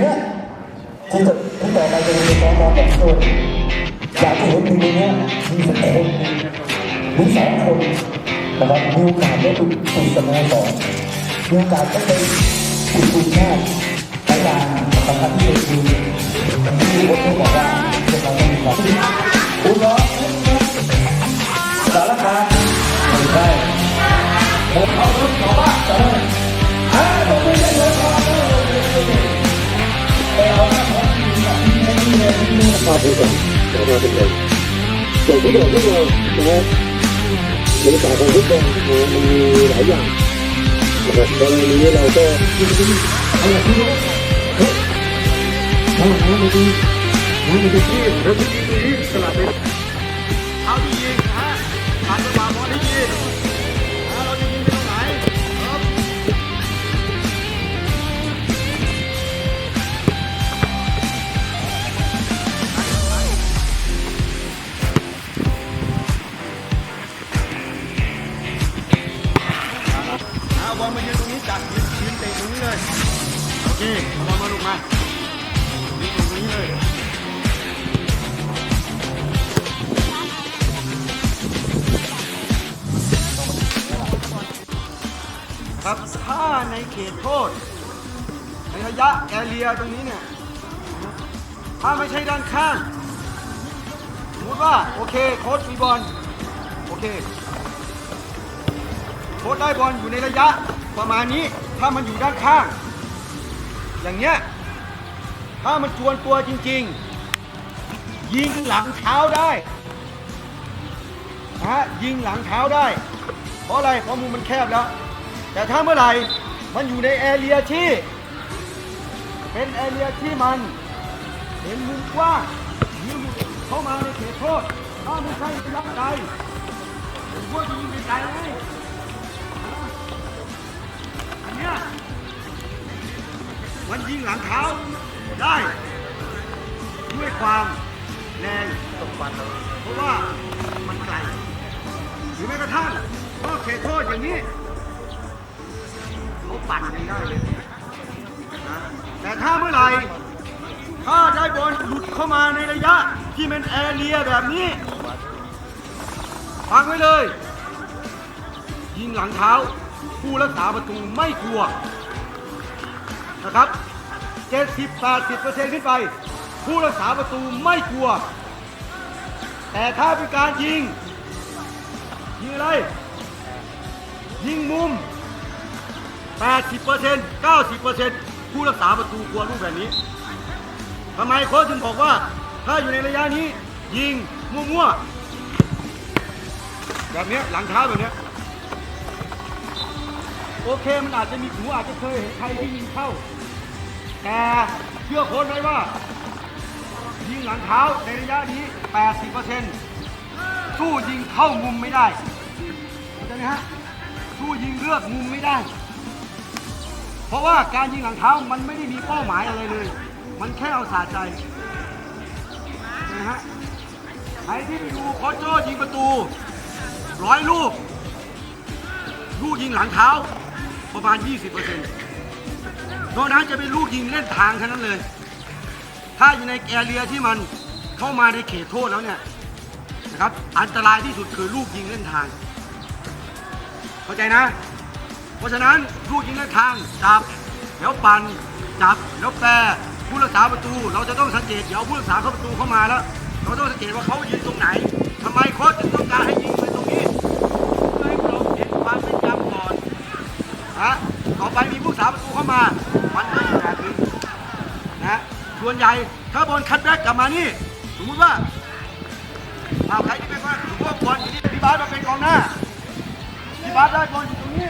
เนี้ยที่จะที่ต่อไปจะมีการมองแบบโซนอยากจะเห็นอยู่ในเนี้ยมีสักคนหรือสองคนนะครับมีโอกาสได้ถูกถูกสโมสรมีโอกาสได้ไปถูกทีมชาติรายการสำคัญที่สุดคือที่ผมต้องบอกว่าพวกเราต้องมีความ ทีมนี้มาเป็นก่อนจะมาเป็นก่อนอย่างที่บอกที่เรานะฮะบรรยากาศของฟุต ครับถ้าในเขตโทษในระยะแอเรียตรงนี้เนี่ยถ้าไม่ใช่ด้านข้างสมมติว่าโอเคโค้ชมีบอลโอเคโค้ชได้บอลอยู่ในระยะประมาณนี้ถ้ามันอยู่ด้านข้าง อย่างเงี้ยถ้ามันจวนตัวจริง ๆ ยิงหลังเท้าได้นะฮะยิงหลังเท้าได้ เพราะอะไรเพราะมุมมันแคบแล้ว แต่ถ้าเมื่อไหร่มันอยู่ในแอเรียที่ เป็นแอเรียที่มันเห็นมุมกว้างยิงเข้ามาในเขตโทษถ้าไม่ใช่ระยะไกลผมว่าจะยิงไกลๆไงอันเนี้ยมันยิงหลังเท้าได้ด้วยความแรงตกปันเพราะว่ามันไกลหรือแม้กระทั่งนอกเขตโทษอย่างนี้ ปั่นกันได้เลยนะแต่ถ้าเมื่อไหร่ถ้าได้บอลหลุดเข้ามาในระยะที่เป็นแอเรียแบบนี้ฟังไว้เลย ยิงหลังเท้า ผู้รักษาประตูไม่กลัวนะครับ 70-80%ขึ้นไป ผู้รักษาประตูไม่กลัว แต่ถ้าเป็นการยิง ยิงอะไร ยิงมุม 80% 90%ผู้รักษาประตูกลัวลูกแบบนี้ทำไมโค้ชถึงบอกว่า ถ้าอยู่ในระยะนี้ ยิงมั่วๆแบบนี้หลังเท้าแบบนี้โอเคมันอาจจะมีหูอาจจะเคยเห็นใครที่ยิงเข้า แต่เชื่อโค้ชไหมว่า ยิงหลังเท้าในระยะนี้ 80%สู้ยิงเข้ามุมไม่ได้เข้าใจไหมฮะสู้ยิงเลือกมุมไม่ได้ ราะว่าการยิงหลังเท้ามันไม่ได้มีเป้าหมายอะไรเลย มันแค่เอาสาใจนะฮะใครที่ไปดูโคชโจยิงประตูร้อยลูกลูกยิงหลังเท้าประมาณ 20%นอกนั้นจะเป็นลูกยิงเล่นทางแค่นั้นเลย ถ้าอยู่ในแอเรียที่มันเข้ามาในเขตโทษแล้วเนี่ยนะครับอันตรายที่สุดคือลูกยิงเล่นทาง เข้าใจนะ ราะฉะนั้นลูกยิงเล่นทางจับแล้วปันจับแล้วแปรผู้รักษาประตู เราจะต้องสังเกตเดี๋ยวผู้รักษาเข้าประตูเข้ามาแล้ว เราต้องสังเกตว่าเขายืนตรงไหนทำไมโค้ชถึงต้องการให้ยิงไปตรงนี้เพื่อให้เราเห็นความเป็นจำก่อนนะต่อไปมีผู้รักษาประตูเข้ามามันก็อยู่แบบนี้นะส่วนใหญ่ถ้าบอลคัดแบ็กกลับมานี่สมมติว่าเอาใครที่เป็นว่าสมมติว่าบอลอยู่นี่พี่บาสมาเป็นกองหน้าพี่บาสได้บอลอยู่ตรงนี้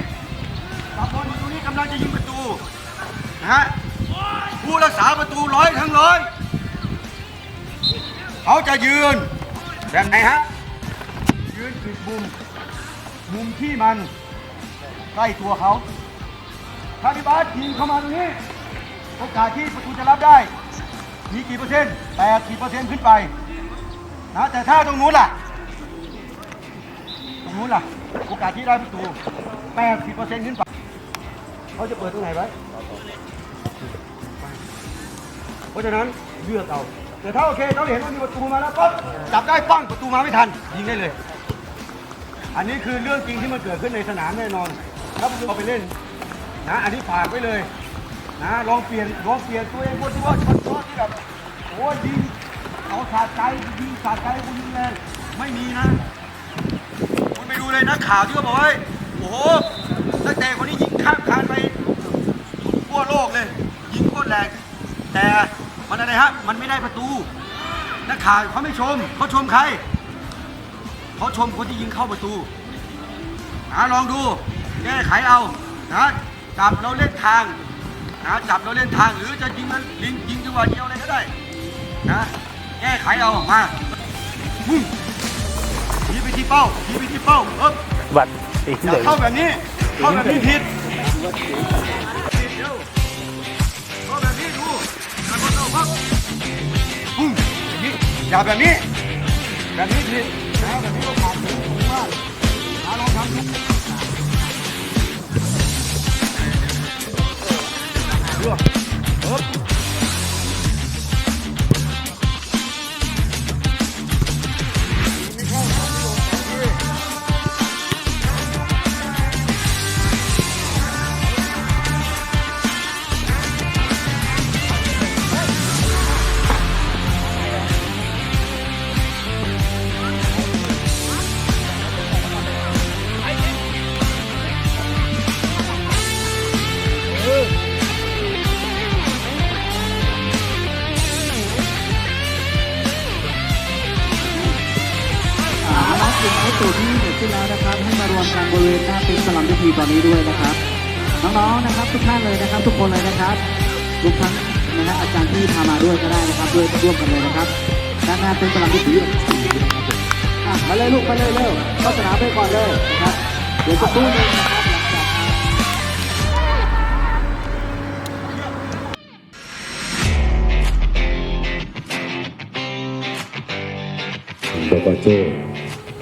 จับบอลอยู่ตรงนี้กำลังจะยิงประตูนะฮะผู้รักษาประตูร้อยทั้งร้อยเขาจะยืนแบบไหนฮะยืนปิดมุมมุมที่มันใกล้ตัวเขาถ้าพี่บาสยิงเข้ามาตรงนี้โอกาสที่ประตูจะรับได้ มีกี่เปอร์เซ็นต์แปดสิบเปอร์เซ็นต์ขึ้นไปนะแต่ถ้าตรงนู้นล่ะตรงนู้นล่ะโอกาสที่ได้ประตู80%ขึ้นไป เขาจะเปิดตรงไหนไว้เพราะฉะนั้นเลือกเอาแต่ถ้าโอเคเราเห็นว่ามีประตูมาแล้วปั๊บจับได้ปั้งประตูมาไม่ทันยิงได้เลย อันนี้คือเรื่องจริงที่มันเกิดขึ้นในสนามแน่นอนถ้าคุณเอาไปเล่นนะอันนี้ฝากไว้เลยนะลองเปลี่ยนลองเปลี่ยนตัวเองคนที่ว่าช็อตช็อตที่แบบโอ้ยยิงเอาสาดใจยิงสาดใจคุณยิงแรงไม่มีนะคุณไปดูเลยนักข่าวที่เขาบอกว่าโอ้โหนักเตะคนนี้ยิงข้ามคา ทั่วโลกเลย ยิงโคตรแรงแต่มันอะไรฮะ มันไม่ได้ประตู นักข่าวเขาไม่ชมเขาชมใครเขาชมคนที่ยิงเข้าประตูนะลองดูแก้ไขเอานะจับเราเล่นทางนะจับเราเล่นทางหรือจะยิงมันลิงยิงจังหวะเดียวอะไรก็ได้นะแก้ไขเอามามุ่งยิงไปที่เป้ายิงไปที่เป้าเอ๊บบัตรสีอเหย่าลืองเข้าแบบนี้ เข้าแบบนี้ผิดผิดเดี๋ อย่าแบบนี้ แบบนี้ผิด นหน้าเป็นสลัมพิธีตอนนี้ด้วยนะครับ น้องๆนะครับ ทุกท่านเลยนะครับ ทุกคนเลยนะครับทุกทั้งนะฮะอาจารย์ที่พามาด้วยก็ได้นะครับด้วยร่วมกันเลยนะครับด้านหน้าเป็นสลัมพิธีมาเลยลูกมาเลยเร็วเข้าสนามไปก่อนเลยนะครับเดี๋ยวจะตู้นึงนะครับหลังจกบกโจ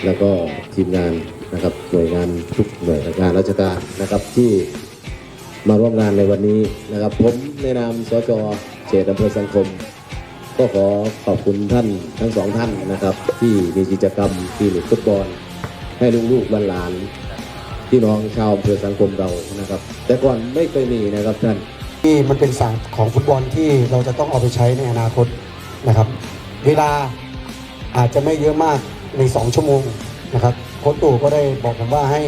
แล้วก็ทีมงาน นะครับหน่วยงานทุกหน่วยงานราชการนะครับที่มาร่วมงานในวันนี้นะครับ ผมในนามสจเขตอำเภอสังคม ก็ขอขอบคุณท่านทั้งสองท่านนะครับ ที่มีกิจกรรมทีมฟุตบอลให้ลูกๆหลานๆพี่น้องชาวอำเภอสังคมเรานะครับ แต่ก่อนไม่เคยมีนะครับท่านที่มันเป็นศาสตร์ของฟุตบอลที่เราจะต้องเอาไปใช้ในอนาคตนะครับ เวลาอาจจะไม่เยอะมากใน 2 ชั่วโมงนะครับ โค้ชตู่ก็ได้บอกผมว่าให้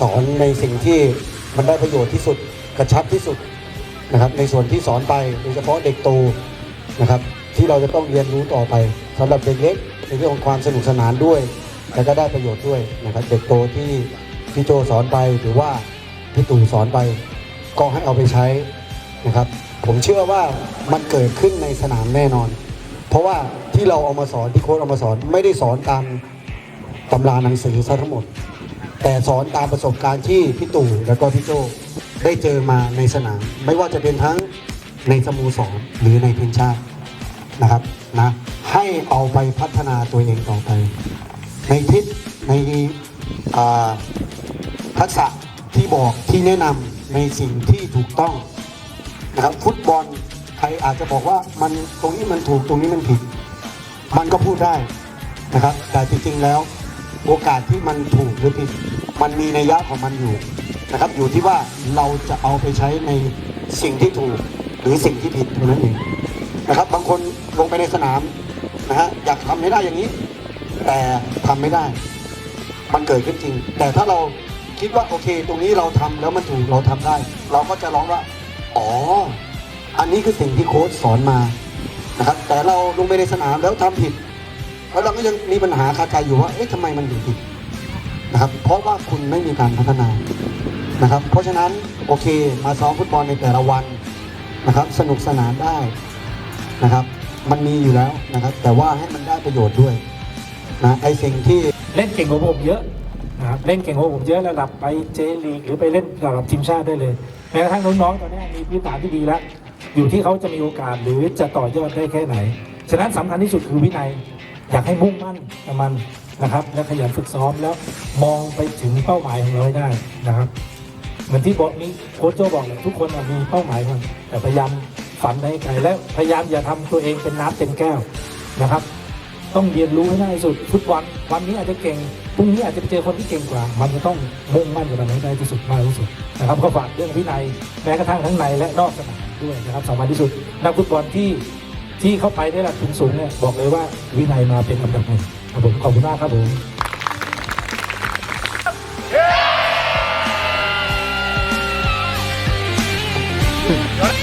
สอนในสิ่งที่มันได้ประโยชน์ที่สุดกระชับที่สุดนะครับในส่วนที่สอนไปโดยเฉพาะเด็กโตนะครับที่เราจะต้องเรียนรู้ต่อไปสำหรับเด็กเล็กในเรื่องของความสนุกสนานด้วยและก็ได้ประโยชน์ด้วยนะครับเด็กโตที่พี่โจสอนไปหรือว่าพี่ตู่สอนไป ก็ให้เอาไปใช้นะครับ ผมเชื่อว่ามันเกิดขึ้นในสนามแน่นอน เพราะว่าที่เราเอามาสอนที่โค้ชเอามาสอนไม่ได้สอนตาม ตำราหนังสือซะทั้งหมด แต่สอนตามประสบการณ์ที่พี่ตู่แล้วก็พี่โจได้เจอมาในสนาม ไม่ว่าจะเป็นทั้งในสโมสรหรือในทีมชาตินะครับนะให้เอาไปพัฒนาตัวเองต่อไป ในทิศในทักษะที่บอกที่แนะนำในสิ่งที่ถูกต้องนะครับฟุตบอลใครอาจจะบอกว่ามันตรงนี้มันถูกตรงนี้มันผิด มันก็พูดได้นะครับ แต่จริงๆแล้ว โอกาสที่มันถูกหรือผิด มันมีนัยยะของมันอยู่นะครับ อยู่ที่ว่าเราจะเอาไปใช้ในสิ่งที่ถูกหรือสิ่งที่ผิดเท่านั้นเองนะครับ บางคนลงไปในสนามนะฮะอยากทำให้ได้อย่างนี้ แต่ทำไม่ได้ มันเกิดขึ้นจริง แต่ถ้าเราคิดว่าโอเค ตรงนี้เราทำแล้วมันถูกเราทำได้ เราก็จะร้องว่า อ๋อ อันนี้คือสิ่งที่โค้ชสอนมานะครับ แต่เราลงไปในสนามแล้วทำผิด แล้วเราก็ยังมีปัญหาคาใจอยู่ว่าเอ๊ะทำไมมันถึงผิดนะครับ เพราะว่าคุณไม่มีการพัฒนานะครับ เพราะฉะนั้นโอเคมาซ้อมฟุตบอลในแต่ละวันนะครับ สนุกสนานได้นะครับ มันมีอยู่แล้วนะครับ แต่ว่าให้มันได้ประโยชน์ด้วยนะไอสิ่งที่เล่นเก่งกว่าผมเยอะนะครับเล่นเก่งกว่าผมเยอะระดับไปเจลีกหรือไปเล่นระดับทีมชาติได้เลยแม้กระทั่งน้องๆตอนนี้มีพื้นฐานที่ดีแล้วอยู่ที่เขาจะมีโอกาสหรือจะต่อยอดได้แค่ไหน ฉะนั้นสำคัญที่สุดคือวินัย อยากให้มุ่งมั่นกับมันนะครับ และขยันฝึกซ้อมแล้วมองไปถึงเป้าหมายของเราให้ได้นะครับ เหมือนที่บอกนี้โค้ชโจบอกทุกคนมีเป้าหมายกันแต่พยายามฝันให้ไกลและพยายามอย่าทำตัวเองเป็นน้ำเต็มแก้วนะครับ ต้องเรียนรู้ให้ได้สุดฟุตบอลวันนี้อาจจะเก่งพรุ่งนี้อาจจะไปเจอคนที่เก่งกว่า มันจะต้องมุ่งมั่นกับมันให้ได้ที่สุดมากที่สุดนะครับก็ฝากเรื่องวินัยแม้กระทั่งทั้งในและนอกสนามด้วยนะครับสำคัญที่สุดนักฟุตบอลที่ ที่เข้าไปได้ระดับสูงเนี่ยบอกเลยว่าวินัยมาเป็นลำดับหนึ่งครับผมขอบคุณมากครับผมเ